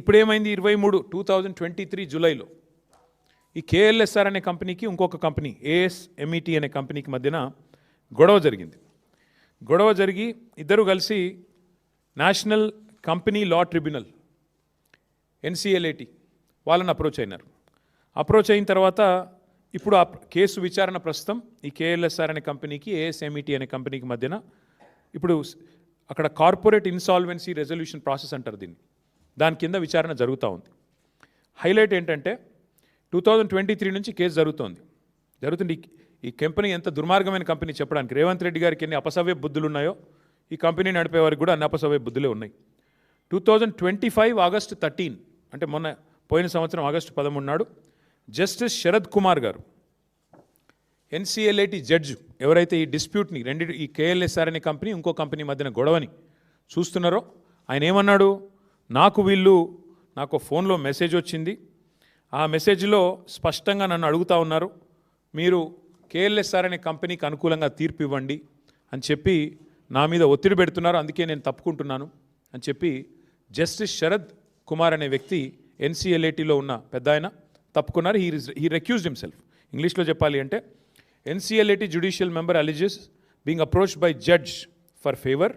ఇప్పుడేమైంది? ఇరవై మూడు two thousand twenty three జూలైలో ఈ కేఎల్ఎస్ఆర్ అనే కంపెనీకి ఇంకొక కంపెనీ ఏఎస్ ఎంఈటీ అనే కంపెనీకి మధ్యన గొడవ జరిగింది. గొడవ జరిగి ఇద్దరు కలిసి national company law tribunal NCLAT వాళ్ళని అప్రోచ్ అయినారు. అప్రోచ్ అయిన తర్వాత ఇప్పుడు ఆ కేసు విచారణ ప్రస్తుతం ఈ కేఎల్ఎస్ఆర్ అనే కంపెనీకి ఏఎస్ఎంఈటీ అనే కంపెనీకి మధ్యన ఇప్పుడు అక్కడ కార్పొరేట్ ఇన్సాల్వెన్సీ రెజల్యూషన్ ప్రాసెస్ అంటారు దీన్ని. దాని కింద విచారణ జరుగుతూ ఉంది. హైలైట్ ఏంటంటే టూ థౌజండ్ ట్వంటీ త్రీ నుంచి కేసు జరుగుతోంది. జరుగుతుంది ఈ- కంపెనీ ఎంత దుర్మార్గమైన కంపెనీ చెప్పడానికి రేవంత్ రెడ్డి గారికి ఎన్ని అపసవ్య బుద్ధులు ఉన్నాయో ఈ కంపెనీ నడిపే వారికి కూడా అన్ని అపసవ్య బుద్ధులే ఉన్నాయి. Two thousand twenty five August thirteen అంటే మొన్న పోయిన సంవత్సరం ఆగస్టు పదమూడు నాడు జస్టిస్ శరద్ కుమార్ గారు ఎన్సీఎల్ఏటి జడ్జ్ ఎవరైతే ఈ డిస్ప్యూట్ని రెండు ఈ కేఎల్ఎస్ఆర్ అనే కంపెనీ ఇంకో కంపెనీ మధ్యన గొడవని చూస్తున్నారో ఆయన ఏమన్నాడు? నాకు వీళ్ళు నాకు ఫోన్లో మెసేజ్ వచ్చింది. ఆ మెసేజ్లో స్పష్టంగా నన్ను అడుగుతా ఉన్నారు మీరు కేఎల్ఎస్ఆర్ అనే కంపెనీకి అనుకూలంగా తీర్పు ఇవ్వండి అని చెప్పి నా మీద ఒత్తిడి పెడుతున్నారు అందుకే నేను తప్పుకుంటున్నాను అని చెప్పి జస్టిస్ శరద్ కుమార్ అనే వ్యక్తి ఎన్సీఎల్ఏటీలో ఉన్న పెద్ద ఆయన తప్పుకున్నారు. హీ హీ రెక్యూజ్డ్ హిమ్సెల్ఫ్ ఇంగ్లీష్లో చెప్పాలి అంటే NCLAT judicial member alleges being approach by judge for favour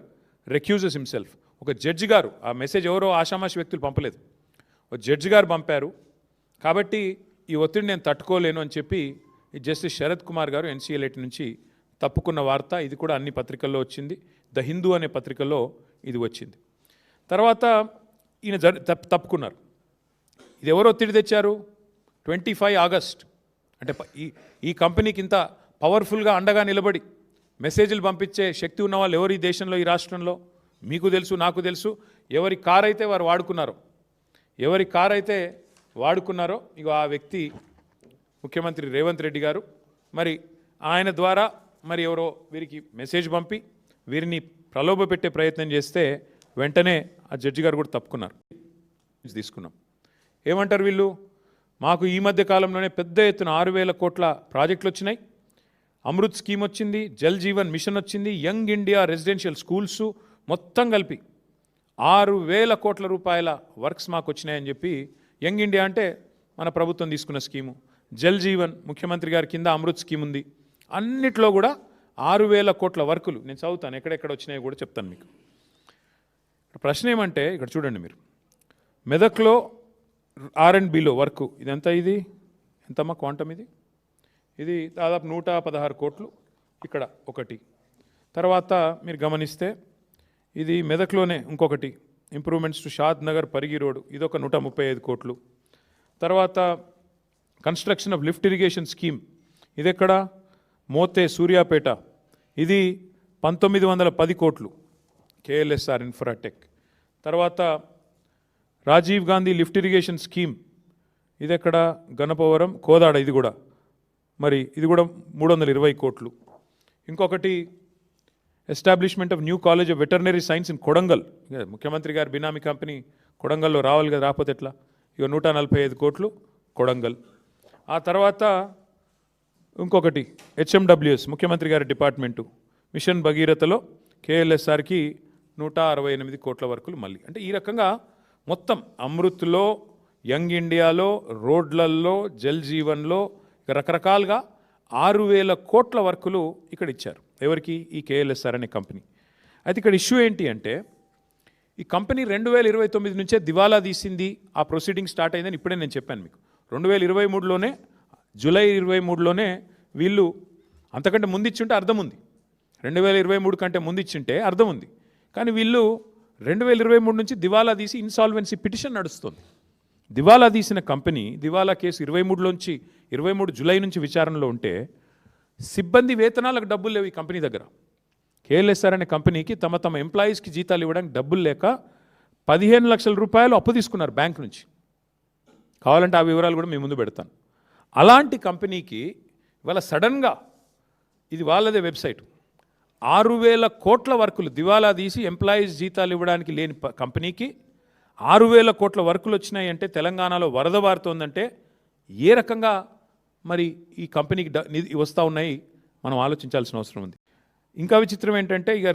recuses himself ఒక జడ్జి గారు ఆ మెసేజ్ ఎవరో ఆషామాషి వ్యక్తులు పంపలేదు. ఒక జడ్జి గారు పంపారు. కాబట్టి ఈ ఒత్తిడి నేను తట్టుకోలేను అని చెప్పి జస్టిస్ శరత్ కుమార్ గారు ఎన్సీఎల్ఏటి నుంచి తప్పుకున్న వార్త ఇది కూడా అన్ని పత్రికల్లో వచ్చింది. ద హిందూ అనే పత్రికలో ఇది వచ్చింది. తర్వాత ఈయన తప్పుకున్నారు. ఇది ఎవరు ఒత్తిడి తెచ్చారు? Twenty five August. అంటే ఈ ఈ కంపెనీకి ఇంత పవర్ఫుల్గా అండగా నిలబడి మెసేజ్లు పంపించే శక్తి ఉన్న వాళ్ళు ఎవరు ఈ దేశంలో ఈ రాష్ట్రంలో? మీకు తెలుసు నాకు తెలుసు. ఎవరి కార్ అయితే వారు వాడుకున్నారో ఎవరి కార్ అయితే వాడుకున్నారో ఇక ఆ వ్యక్తి ముఖ్యమంత్రి రేవంత్ రెడ్డి గారు మరి ఆయన ద్వారా మరి ఎవరో వీరికి మెసేజ్ పంపి వీరిని ప్రలోభ పెట్టే ప్రయత్నం చేస్తే వెంటనే ఆ జడ్జి గారు కూడా తప్పుకున్నారు. తీసుకున్నాం. ఏమంటారు వీళ్ళు? మాకు ఈ మధ్య కాలంలోనే పెద్ద ఎత్తున ఆరు వేల కోట్ల ప్రాజెక్టులు వచ్చినాయి. అమృత్ స్కీమ్ వచ్చింది జల్ జీవన్ మిషన్ వచ్చింది యంగ్ ఇండియా రెసిడెన్షియల్ స్కూల్స్ మొత్తం కలిపి ఆరు వేల కోట్ల రూపాయల వర్క్స్ మాకు వచ్చినాయని చెప్పి యంగ్ ఇండియా అంటే మన ప్రభుత్వం తీసుకున్న స్కీము. జల్ జీవన్ ముఖ్యమంత్రి గారి కింద అమృత్ స్కీమ్ ఉంది. అన్నిట్లో కూడా ఆరు వేల కోట్ల వర్కులు నేను చదువుతాను ఎక్కడెక్కడ వచ్చినాయో కూడా చెప్తాను మీకు. ప్రశ్న ఏమంటే ఇక్కడ చూడండి మీరు. మెదక్లో ఆర్ అండ్ బిలో వర్క్ ఎంత ఇది? ఎంతమ్మా క్వాంటమ్ ఇది? ఇది దాదాపు నూట పదహారు కోట్లు ఇక్కడ ఒకటి. తర్వాత మీరు గమనిస్తే ఇది మెదక్లోనే ఇంకొకటి. Improvements to Shadnagar Parigi road ఇదొక నూట ముప్పై ఐదు కోట్లు. తర్వాత construction of lift irrigation scheme ఇది ఎక్కడ మోతే సూర్యాపేట. ఇది పంతొమ్మిది వందల పది కోట్లు. కేఎల్ఎస్ఆర్ ఇన్ఫ్రాటెక్ తర్వాత Rajiv Gandhi lift irrigation scheme ఇది ఎక్కడ గణపవరం కోదాడ. ఇది కూడా. మరి ఇది కూడా మూడు వందల ఇరవై కోట్లు. ఇంకొకటి establishment of new college of veterinary science in Kodangal. ముఖ్యమంత్రి గారి బినామీ కంపెనీ కొడంగల్లో రావాలి కదా రాకపోతే ఎట్లా? ఇక నూట నలభై ఐదు కోట్లు కొడంగల్. ఆ తర్వాత ఇంకొకటి హెచ్ఎండబ్ల్యూఎస్ ముఖ్యమంత్రి గారి డిపార్ట్మెంటు. మిషన్ భగీరథలో కేఎల్ఎస్ఆర్కి నూట అరవై ఎనిమిది కోట్ల వరకులు మళ్ళీ. అంటే ఈ రకంగా మొత్తం అమృత్లో యంగ్ ఇండియాలో రోడ్లల్లో జల్ జీవన్లో ఇక రకరకాలుగా ఆరు వేల కోట్ల వర్కులు ఇక్కడ ఇచ్చారు. ఎవరికి? ఈ కేఎల్ఎస్ఆర్ అనే కంపెనీ. అయితే ఇక్కడ ఇష్యూ ఏంటి అంటే ఈ కంపెనీ రెండు వేల ఇరవై తొమ్మిది నుంచే దివాలా తీసింది ఆ ప్రొసీడింగ్ స్టార్ట్ అయిందని ఇప్పుడే నేను చెప్పాను మీకు. రెండు వేల ఇరవై మూడులోనే జూలై ఇరవై మూడులోనే వీళ్ళు అంతకంటే ముందు ఇచ్చింటే అర్థం ఉంది. రెండు వేల ఇరవై మూడు కంటే ముందు ఇచ్చింటే అర్థం ఉంది. కానీ వీళ్ళు రెండు వేల ఇరవై మూడు నుంచి దివాలా తీసి ఇన్సాల్వెన్సీ పిటిషన్ నడుస్తుంది. దివాలా తీసిన కంపెనీ దివాలా కేసు ఇరవై మూడులోంచి ఇరవై మూడు జూలై నుంచి విచారణలో ఉంటే సిబ్బంది వేతనాలకు డబ్బులు లేవు ఈ కంపెనీ దగ్గర. కేఎల్ఎస్ఆర్ అనే కంపెనీకి తమ తమ ఎంప్లాయీస్కి జీతాలు ఇవ్వడానికి డబ్బులు లేక పదిహేను లక్షల రూపాయలు అప్పు తీసుకున్నారు బ్యాంక్ నుంచి. కావాలంటే ఆ వివరాలు కూడా మీ ముందు పెడతాను. అలాంటి కంపెనీకి ఇవాళ సడన్గా ఇది వాళ్ళదే వెబ్సైట్. ఆరు వేల కోట్ల వర్కులు దివాలా తీసి ఎంప్లాయీస్ జీతాలు ఇవ్వడానికి లేని కంపెనీకి ఆరు వేల కోట్ల వర్కులు వచ్చినాయి అంటే తెలంగాణలో వరద వారుతోందంటే ఏ రకంగా మరి ఈ కంపెనీకి వస్తూ ఉన్నాయి మనం ఆలోచించాల్సిన అవసరం ఉంది. ఇంకా విచిత్రం ఏంటంటే ఇక